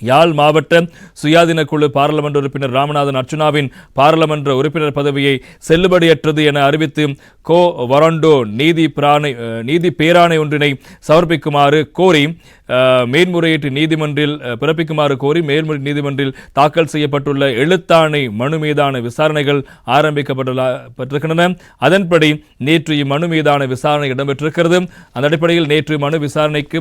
யாழ் மாவட்ட சுயாதீன குழு பாராளுமன்ற உறுப்பினர் ராமநாதன் அர்ச்சுனாவின் பாராளுமன்ற உறுப்பினர் பதவியை செல்லுபடியற்றது என அறிவித்து கோ வரண்டோ நீதி பிராணை நீதி பேராணை ஒன்றினை சமர்ப்பிக்குமாறு கோரி மேன்முறையீட்டு நீதிமன்றில் பிறப்பிக்குமாறு கோரி மேல்முறை நீதிமன்றில் தாக்கல் செய்யப்பட்டுள்ள எழுத்தாணை மனு மீதான விசாரணைகள் ஆரம்பிக்கப்பட்டுள்ள பட்டிருக்கின்றன அதன்படி நேற்று இம்மனு மீதான விசாரணை இடம்பெற்றிருக்கிறது. அந்த அடிப்படையில் நேற்று மனு விசாரணைக்கு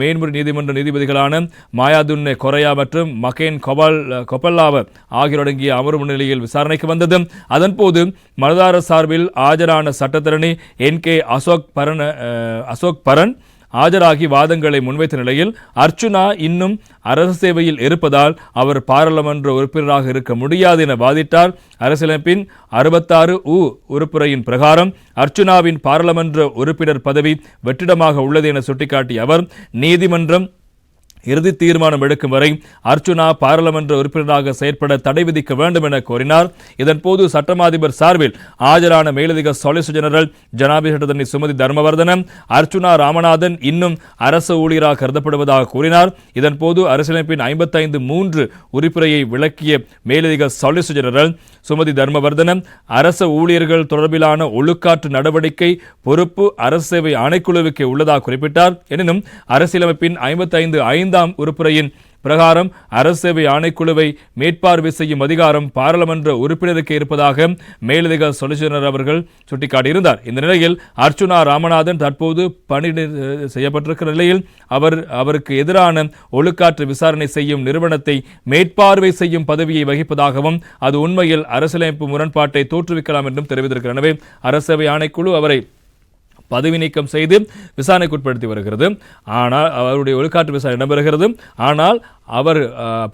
மேன்முறை நீதிமன்ற நீதிபதிகளான மாயாதுன்ன கொரையா மற்றும் மகேன் கொபால் கொபல்லாவ ஆகியோர் அடங்கிய அமர்வு முன்னிலையில் விசாரணைக்கு வந்தது. அதன்போது மனதார சார்பில் ஆஜரான சட்டத்தரணி என் கே அசோக் பரன் அசோக் பரன் ஆஜராகி வாதங்களை முன்வைத்த நிலையில் அர்ச்சுனா இன்னும் அரசு சேவையில் இருப்பதால் அவர் பாராளுமன்ற உறுப்பினராக இருக்க முடியாது என வாதிட்டார். அரசியலமைப்பின் அறுபத்தாறு உ உறுப்புரையின் பிரகாரம் அர்ச்சுனாவின் பாராளுமன்ற உறுப்பினர் பதவி வெற்றிடமாக உள்ளது என சுட்டிக்காட்டிய அவர் நீதிமன்றம் இறுதி தீர்மானம் எடுக்கும் வரை அர்ச்சுனா பாராளுமன்ற உறுப்பினராக செயற்பட தடை விதிக்க வேண்டும் என கோரினார். இதன்போது சட்டமாதிபர் சார்பில் ஆஜரான மேலதிக சொலிசிட்டர் ஜெனரல் ஜனாபி சுமதி தர்மவர்தனம் அர்ச்சுனா ராமநாதன் இன்னும் அரசு ஊழியராக கருதப்படுவதாக கூறினார். இதன்போது அரசியலமைப்பின் ஐம்பத்தைந்து மூன்று உறுப்பினையை விளக்கிய மேலதிக சொலிசிட்டர் ஜெனரல் சுமதி தர்மவர்தனம் அரச ஊழியர்கள் தொடர்பிலான ஒழுக்காற்று நடவடிக்கை பொறுப்பு அரசு சேவை ஆணைக்குழுவுக்கு உள்ளதாக குறிப்பிட்டார். எனினும் அரசியலமைப்பின் ஐம்பத்தைந்து ஐந்தாம் உறுப்புரையின் பிரகாரம் அரசு ஆணைக்குழுவை மேற்பார்வை செய்யும் அதிகாரம் பாராளுமன்ற உறுப்பினருக்கு இருப்பதாக மேலதிக சொலிசிட்டர் அவர்கள் சுட்டிக்காட்டியிருந்தார். இந்த நிலையில் அர்ச்சுனா ராமநாதன் தற்போது பணி செய்யப்பட்டிருக்கிற நிலையில் அவர் அவருக்கு எதிரான ஒழுக்காற்று விசாரணை செய்யும் நிறுவனத்தை மேற்பார்வை செய்யும் பதவியை வகிப்பதாகவும் அது உண்மையில் அரசியலமைப்பு முரண்பாட்டை தோற்றுவிக்கலாம் என்றும் தெரிவித்திருக்கிறார். எனவே அரசவை ஆணைக்குழு அவரை பதவி நீக்கம் செய்து விசாரணைக்கு உட்படுத்தி வருகிறது. ஆனால் அவருடைய ஒழுக்காற்று விசாரணை இடம்பெறுகிறது. ஆனால் அவர்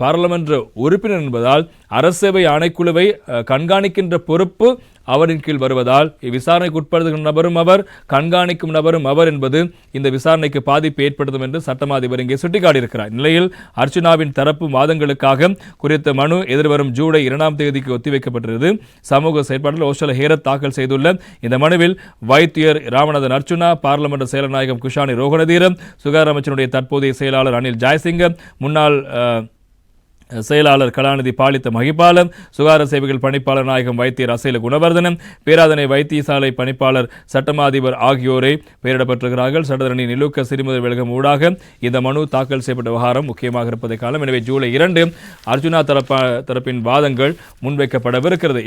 பாராளுமன்ற உறுப்பினர் என்பதால் அரசேவை ஆணைக்குழுவை கண்காணிக்கின்ற பொறுப்பு அவரின் கீழ் வருவதால் இவ்விசாரணைக்கு உட்படுத்துகின்ற நபரும் அவர் கண்காணிக்கும் நபரும் அவர் என்பது இந்த விசாரணைக்கு பாதிப்பு ஏற்படுத்தும் என்று சட்டமா அதிபர் இங்கே சுட்டிக்காட்டியிருக்கிறார். நிலையில் அர்ச்சனாவின் தரப்பு வாதங்களுக்காக குறித்த மனு எதிர்வரும் ஜூலை இரண்டாம் தேதிக்கு ஒத்திவைக்கப்பட்டிருந்தது. சமூக செயற்பாட்டில் ஓஷல ஹேரத் தாக்கல் செய்துள்ள இந்த மனுவில் வைத்தியர் ராமநாதன் அர்ச்சுனா பாராளுமன்ற செயலநாயகம் குஷானி ரோகணதீரம் சுகாதார அமைச்சருடைய தற்போதைய செயலாளர் அனில் ஜெயசிங்க முன்னாள் செயலாளர் கலாநிதி பாலித்த மகிபாலன் சுகாதார சேவைகள் பணிப்பாளர் நாயகம் வைத்தியர் அசைல குணவர்தனம் பேராதனை வைத்தியசாலை பணிப்பாளர் சட்டமாதிபர் ஆகியோரை பெயரிடப்பட்டிருக்கிறார்கள். சட்டத்தரணி நிலுக்க சிறுமுதல் விலகம் ஊடாக இந்த மனு தாக்கல் செய்யப்பட்ட விவகாரம் முக்கியமாக இருப்பதை காலம் எனவே ஜூலை இரண்டு அர்ஜுனா தரப்ப தரப்பின் வாதங்கள் முன்வைக்கப்படவிருக்கிறது.